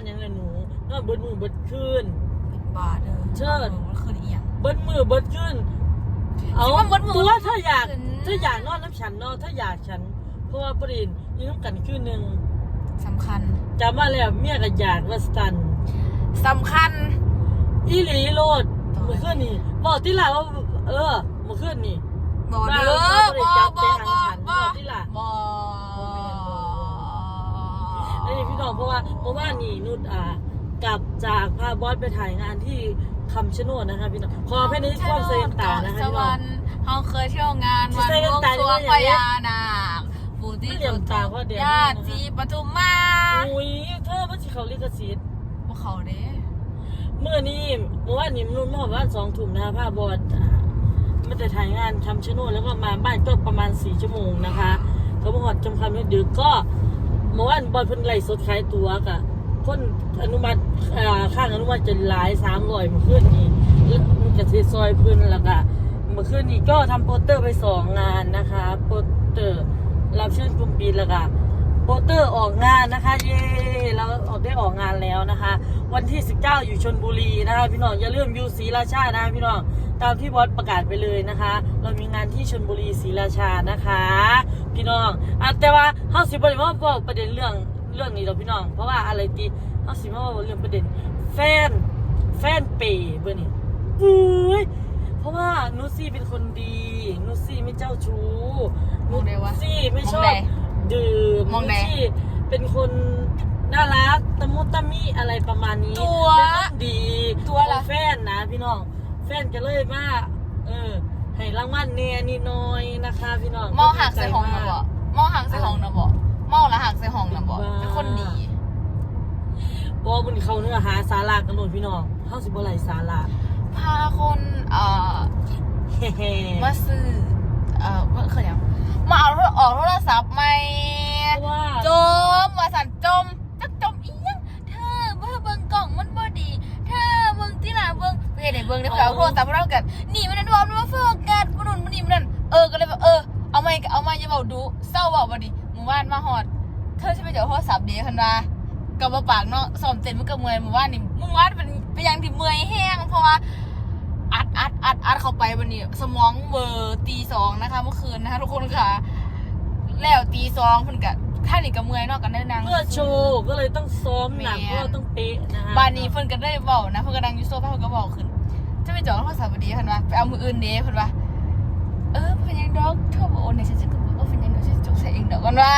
บิดมือเบิดคืนบาทเออเชิญมันคืออีหยังเบิดมือเบิดคืนเอาคิดว่าเบิดมื้อตัวถ้าอยากคืนถ้าอยากนอนน้ำฉันนอนถ้าอยากฉัน เพราะว่าประเด็นยืมกันคืนหนึ่งสำคัญจำมาแล้วเมียก็อยากว่าสตันสำคัญอีหลีโลดต่อเมื่อคืนนี่บอกที่หละว่าเออเมื่อคืนนี่บอเด้อว่าบอเราบบ่อได้บจัอบไปบหาอฉันบอกที่ล่ะบอไอ้ นี่พี่น้องเพราะว่าเพราะว่านี่นุชอ่ากลับจากพาบอสไปถ่ายงานที่คำชะโนดนะคะพี่น้องขอแค่นี้ความเสียงตานะคะสพี่น้วอรงรค์เขาเคยเที่ยวงานวันใส่บกันวงตาสรวงได้พยังไงญานาคปู่ที่เตรียสุมดตาเพราะเดี๋ยวญาติจีปทุมมาอุ้ยเธอมันสิเขาลิขสิทธิ์พวกเขาเด้เมื่อนี้เมื่อวานนี้มันเมื่อวานสองทุ่มนะคะพาบอสอ่ามาแต่ถ่ายงานคำชะโนดแล้วก็มาบ้านก็ประมาณสี่ชั่วโมงนะคะเขาบอกว่าจำคำไม่ดึกก็ เมื่อวานบอลเพิ่นไล่สดขายตัวกะคนอนุมัติอ่าข้างอนุมัติจะหลายสามร้อยเมื่อคืนนี้แล้วมันจะเทซอยเพิ่นแล้วก็เมื่อคืนนี้ก็ทำโปสเตอร์ไปสองงานนะคะโปสเตอร์รับเชิญกลุ่มปีแล้วก็โปสเตอร์ออกงานนะคะเย้เราออกได้ออกงานแล้วนะคะ วันที่ 19 อยู่ชนบุรีนะคะพี่น้องอย่าลืมยูศรีราชานะคะพี่น้องตามที่บอสประกาศไปเลยนะคะ เรามีงานที่ชนบุรีศรีราชานะคะ พี่น้องอะแต่ว่าเฮาสิบ่ได้มาบอกประเด็นเรื่องเรื่องนี้ดอกพี่น้อง เพราะว่าอะไรตีเฮาสิมาบอกเรื่องประเด็น แฟน แฟนเปย์เบอร์นี่ปุ้ยเพราะว่านุชซี่เป็นคนดี นุชซี่ไม่เจ้าชู้มองได้วะนุชซี่ไม่ชมอองบได้ดื่มมองได้นุชซี่เป็นคนน่ารักตะมุตะมิอะไรประมาณนี้ตัวเป็นคนดีตัวละ ของแฟนนะพี่น้อง แฟนก็เลยมาเออ ให้รางวัลเนียนี่น้อยนะคะ พี่น้องเมาหักใส่ห้องนะบ่เมาหักใส่ห้องนะบ่เมาแล้วหักใส่ห้องนะบ่เป็นคนดีบอมันเขาเนื้อหาสาระกันโดนพี่น้องเข้าสิบ่ไหลสาระพาคนเอ่อเฮ้มาซื้อเอ่อว่าเคยยังมาเอาโทรออกโทรศัพท์ใหม่เพราะว่าจมว่าสันจมจักจมอีหยังเธอเบิ่งเบิ่งกล่องมันบ่ดี เธอเบิ่งที่หน้าเบิ่งเพื่อนได้เบิ่งได้เพื่อเอาโทรศัพท์มาเรากันนี่ ไม่เอาไม่อย่าเบาดูเศร้าเบาบ่ดิหมู่บ้านมาฮอด เธอจะไปเจอโทรศัพท์เดีคันว่ากับบ่ปากเนาะซ้อมเต้นมันก็เมื่อยหมู่บ้านนี่หมู่บ้านเป็นเป็นอย่างที่เมื่อยแห้งเพราะว่าอัดอัดอัดอัดเข้าไปวันนี้ สมองเบอร์ตีสองนะคะ เมื่อคืนนะคะทุกคนค่ะ แล้วตีสองเพิ่นก็ท่านี่ก็เมื่อยเนาะกันได้นางเพื่อโชว์ก็เลยต้องซ้อมหนักแม่เพราะว่าต้องเป๊ะนะคะบ้านนี้เพิ่นก็ได้เว้านะเพิ่นก็นั่งอยู่โซฟาเพิ่นก็เว้าขึ้น จะไปจองโทรศัพท์บ่ดีเพิ่นว่าไปเอามืออื่นเด้เพิ่นว่าเออเป็นหยังดอกเธอบ่โอนให้ฉันจะ ก็บ่เออเป็นหยังดอกฉันจะจกใส่เองดอกกันว่า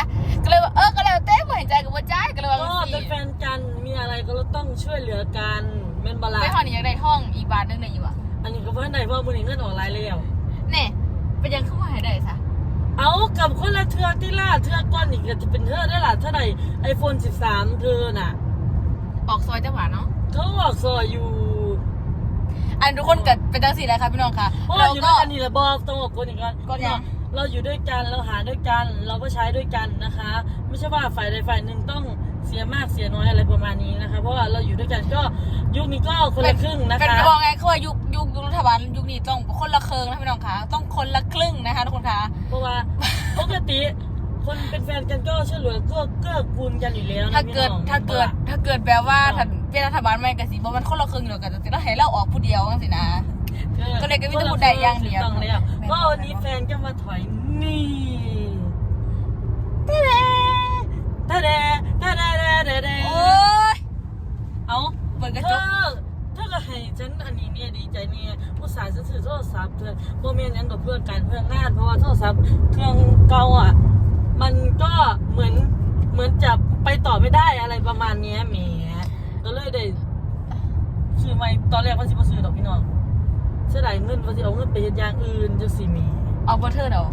ก็เลยว่าเออก็แล้วแต่บ่ให้ใจก็บ่จ่ายก็เลยว่าก็จังเป็นซี่แฟนกันมีอะไรก็ต้องช่วยเหลือกันเม่นบลาไปฮอดนี่อยากได้ท่องอีกบาทหนึงได้อยู่อะอันนี้ก็เพื่อนไหนเพราะมือนี้เงินออกหลายแล้วแน่เป็นหยังคือบ่ให้ได้ซะเอากับคนละเทือที่ล่าเทือก้อนอีกก็จะเป็นเธอได้ล่ะเท่าไหร่ไอโฟน13 เธอน่ะออกซอยจังหวะเนาะเขาบอกซอยอยู่อันทุกคนก็เป็นจังซี่แหละครับพี่น้องค่ะเพราะเราเราอยู่ด้ก็ วยกันนี่แหละบอกต้องบอกคนอีกกันก็ยัง เราอยู่ด้วยกันเราหาด้วยกัน เราก็ใช้ด้วยกันนะคะ ไม่ใช่ว่าฝ่ายใดฝ่ายหนึ่งต้องเสียมากเสียน้อยอะไรประมาณนี้นะคะ เพราะว่าเราอยู่ด้วยกันก็ยุคนี้ก็คนละครึ่งนะคะเป็นบอกไงคือว่ายุคยุคยุครัฐบาลยุคนี้ต้องคนละครึ่งนะพี่น้องคะต้องคนละครึ่งนะคะทุกคนคะเพราะว่าปกติคนเป็นแฟนกันก็ช่วยเหลือก็เกื้อกูลกันอยู่แล้วถ้าเกิดถ้าเกิดถ้าเกิดแบบว่าถ้าเป็นรัฐบาลใหม่ก็สิบ่มันคนละครึ่งเดียวกันแต่เราให้เราออกผู้เดียวจังซี่นะ ก็เลยก็มีแต่พูดได้อย่างเดียวถูกต้องแล้วก็วันนี้แฟนก็มาถอยนี่ตาเดตาเดตาเดตาเดตาเดโอ้ยเอาเปิดกระเธจอกเธอก็ให้ฉันอันนี้เนี่ยดีใจเนี่ยผู้สายจะถือโทรศัพท์เธอโมเมนต์นั้นกับเพื่อนกันเพื่อนงานเพราะว่าโทรศัพท์เครื่องเก่าอะ มันก็เหมือนเหมือนจะไปต่อไม่ได้อะไรประมาณเนี้ยแหมก็เลยได้ซื้อใหม่ตอนแรกว่าสิมาซื้อดอกพี่น้อง เสียดายเงินว่าสิเอาเงินไปเฮ็ดอย่างอื่นจะสิมีเอาบ่เธอเดี๋ยว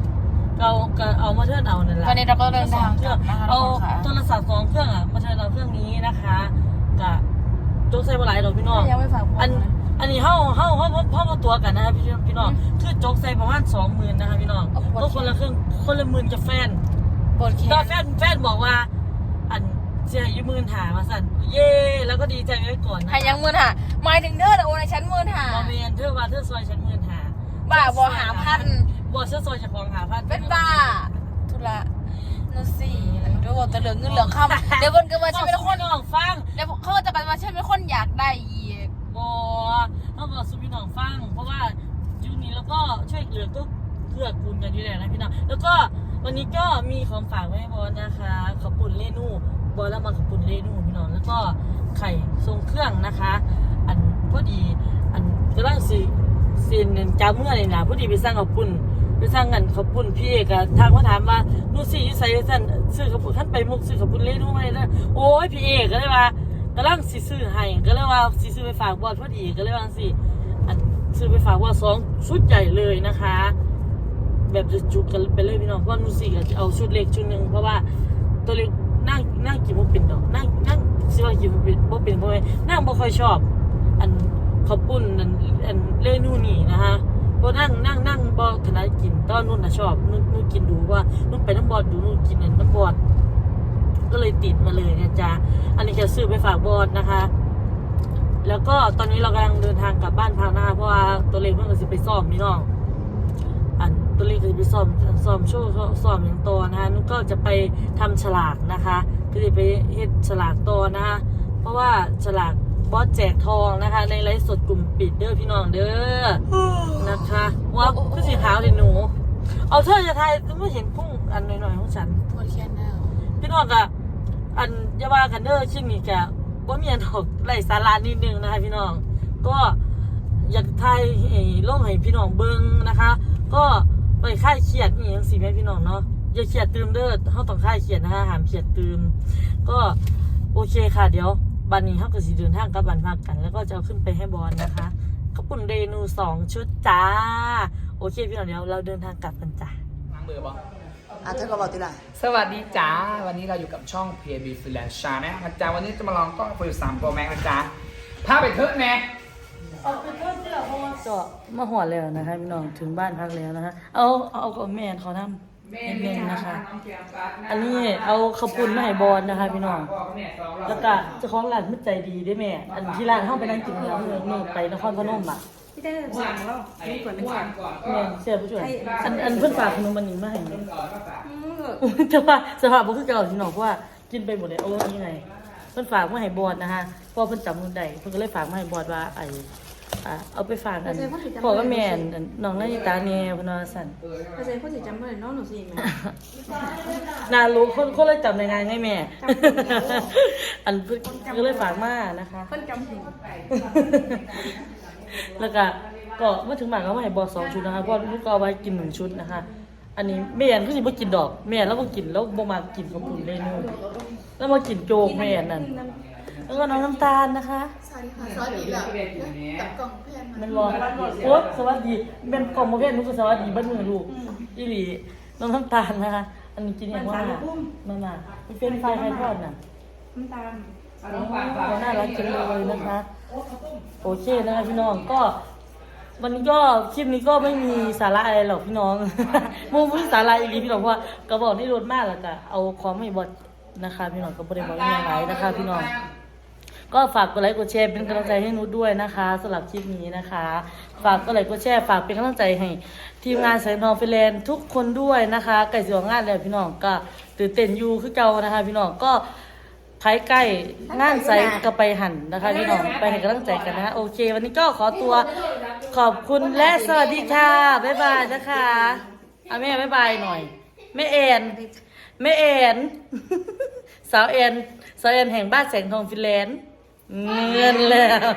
เราก็เอามาเทิร์นเอานั่นแหละตอนนี้เราก็เดินทางกลับนะคะเอาทุกคนค่ะ โทรศัพท์สองเครื่องอะมาเทิร์นเอาเครื่องนี้นะคะกับโจ๊กใส่บหลายดอกพี่น้อง ยังไม่ฝากอันอันนี้เฮาเฮาเฮาเฮาเฮามาตัวกันนะครับพี่พี่น้องคือโจ๊กใส่ประมาณสองหมื่นนะคะพี่น้องก็คนละเครื่องคนละหมื่นกับแฟนปวดแขก็นแฟนแฟนบอกว่าอัน เสียอยู่หมื่นหามาสั่นเย่แล้วก็ดีใจไว้ก่อนนะให้ยังหมื่นหาหมายถึงเธอแต่โอนให้ฉันหมื่นหาบอเมนเธอว่าเธอซอยฉันหมื่นหาบ้าบ่หาพันบ่เธอซอยเจะของหาพันเป็นบ้าทุละนั่นสิแล้วดูว่าแต่เหลืองเงินเหลืองคำเดี๋ยวบนก็ว่าฉันเป็นคนน้องฟังเดี๋ยวเขาก็จะกันว่าฉันเป็นคนอยากได้อีกบอต้องบอกสุพี่น้องฟัง เพราะว่ายุคนี้แล้วก็ช่วยเหลือก็เพื่อกูลกันอยู่แล้วนะพี่น้องแล้วก็วันนี้ก็มีของฝากไว้ให้บอสนะคะขอบคุณเล่นู บอสแล้วมาขอบคุณเล่นูพี่น้องแล้วก็ไข่ทรงเครื่องนะคะ อันพอดีอันกำลังสิเซียนจ้าเมื่อเลยนะพอดีไปสร้างขอบคุณไปสร้างเงินขอบคุณพี่เอกะทางเขาถามว่านู่นสิอยูใส่ท่านซื้อขอบคุณท่านไปมุกซื้อขอบคุณเล่นูมาเลยนะโอ้ยพี่เอกก็เลยว่ากำลังสิซื้อให้ก็เลยว่าสิซื้อไปฝากบอดพอดีก็เลยว่าสิอันซื้อไปฝากบอดสองชุดใหญ่เลยนะคะแบบจะจุกกันไปเลยพี่น้องเพราะว่นูสิก็จะเอาชุดเล็กชุดหนึ่งเพราะว่าตัวเล็ก นั่งกินบ่เป็นดอกนั่งนั่งสิว่ากินบ่เป็นบ่เป็นเพราะว่านั่งบ่ค่อยชอบ อันข้าวปุ้นอันอันเล่นู่นนี่นะคะเพราะนั่งนั่งนั่งบ่ถนัดกินตอนนู้นน่ะชอบนู่นนู่นกินดูว่านู่นไปน้ำบอดดูนู่นกินนน้ำบอดก็เลยติดมาเลยนะจ๊ะอันนี้จะซื้อไปฝากบอสนะคะ แล้วก็ตอนนี้เรากำลังเดินทางกลับบ้านพักนะคะเพราะว่าตัวเล็กเพิ่งจะไปซ่อมพี่น้อง ตัวเล็กก็จะไปซ่อมซ่อมโชว์ซ่อมอย่างโตอนะคะนุกก็จะไปทำฉลากนะคะ ก็จะไปเฮ็ดฉลากโตอนะคะ เพราะว่าฉลากบอสแจกทองนะคะ ในไลฟ์สดกลุ่มปิดเด้อพี่น้องเด้อนะคะว่าคือสีขาวเลยหนู เอาเธอจะทายไม่เห็นพุ่งอันหน่อยๆของฉันปวดแขนแล้วพี่น้องกะอันยาว่ากันเด้อชิ้นนี้กะว่ามีอันดอกไร้สาระนิดนึงนะคะพี่น้อง ก็อยากทายให้ลงให้พี่น้องเบิ้งนะคะ ก็ ไปค่ายเครียดนี่ยังสิแม่พี่น้องเนาะอย่าเครียดตื่มเด้อเขาต้องค่ายเครียดนะคะห้ามเครียดตื่มก็โอเคค่ะเดี๋ยวบันนี้เขาก็สิเดินทางกลับบันพักกัน แล้วก็จะเอาขึ้นไปให้บอลนะคะขอบคุณเดนูสองชุดจ้า โอเคพี่น้องเดี๋ยวเราเดินทางกลับกันจ้าล้างมือบ่อะเธอก็บอกติล่ะสวัสดีจ้า วันนี้เราอยู่กับช่อง p b Freelance Channel นะจ๊ะวันนี้จะมาลองกล้อง Full 3 Pro Max นะจ๊ะพาไปเถอะแม่ ก็มาหอดแล้วนะคะพี่น้องถึงบ้านพักแล้วนะคะเอาเอากับแม่เขาทำนิดนึงนะคะ อันนี้เอาขาวปุ้นมาให้บอลนะคะ พี่น้องแล้วก็เจ้าของร้านมันใจดีด้วยแม่ อันที่ร้านเข้าไปนั่งกินแล้วเมื่อไปนครพนมอะพี่ได้สั่งแล้วนี่ก่อนเป็นสั่งแม่เสียผู้ช่วยอันอันเพิ่อนฝากขนมมันนี้มาให้อืมแต่ว่าสภาพบ่คือเก่าพี่น้องเพราะว่ากินไปหมดเลยเอาอันนี้ไงเพิ่อนฝากมาให้บอลนะคะพราะเพิ่อนจำมือได้เพิ่อนก็เลยฝากมาให้บอลว่าไอ้ อ่าเอาไปฝากกันพ่อกับแม่อันน้องนาฬิตาเนี่ยเพนว่าซั่นเข้าใจเข้าใจจำไม่ได้น้องหนูสิแม่นารู้คนคนเลยจำในงานไงแม่ อันเพิ่นก็เลยฝากมานะคะเพิ่นจำถึงแล้วก็ก็เมื่อถึงบ้านก็มาให้บอสสองชุดนะคะเพราะลูกก็เอาไว้กินหนึ่งชุดนะคะ อันนี้แม่อันก็สิบ่กินดอก แม่แล้วบ่กินแล้วบ่มากินข้าวปุ้นเลยนู่นแล้วมากินโจ๊กแม่นั่น แล้วก็น้องน้ำตาลนะคะ สวัสดีค่ะสวัสดีแบบกับกล่องเพื่อนมันรอโอ๊ยสวัสดีเป็นกล่องบ่เพ่นหนูก็สวัสดีเบัดมือลูกอีหลีน้องน้ำตาลนะคะ อันนี้กินอย่างว่านั่นน่ะมันเป็นไฟไข่ทอดน่ะน้ำตาลก็น่ารักจังเลยนะคะ โอเคนะคะพี่น้องก็วันนี้ก็คลิปนี้ก็ไม่มีสาระอะไรหรอกพี่น้องมูมีสาระอีกทีพี่น้องเพราะว่าก็บอกให้รถมากแล้วก็เอาของไม่บดนะคะ พี่น้องก็บริบอกเรื่องไรนะคะ พี่น้อง ก็ฝากกดไลค์กดแชร์เป็นกำลังใจให้นุชด้วยนะคะสำหรับคลิปนี้นะคะ ฝากกดไลค์กดแชร์ฝากเป็นกำลังใจให้ทีมงานแสงทองฟิแลนด์ทุกคนด้วยนะคะไก่สิวงานแล้วพี่น้องก็ตื่นเต้นอยู่คือเก่านะคะ พี่น้องก็ภายใกล้งานใสก็ไปหันนะคะพี่น้องไปให้กำลังใจกันนะคะโอเค วันนี้ก็ขอตัวขอบคุณและสวัสดีค่ะบ๊ายบายนะคะเอาแม่บ๊ายบายหน่อยแม่เอ็นแม่เอ็นสาวเอ็นสาวเอ็นแห่งบ้านแสงทองฟิแลนด์ เงินแล้ว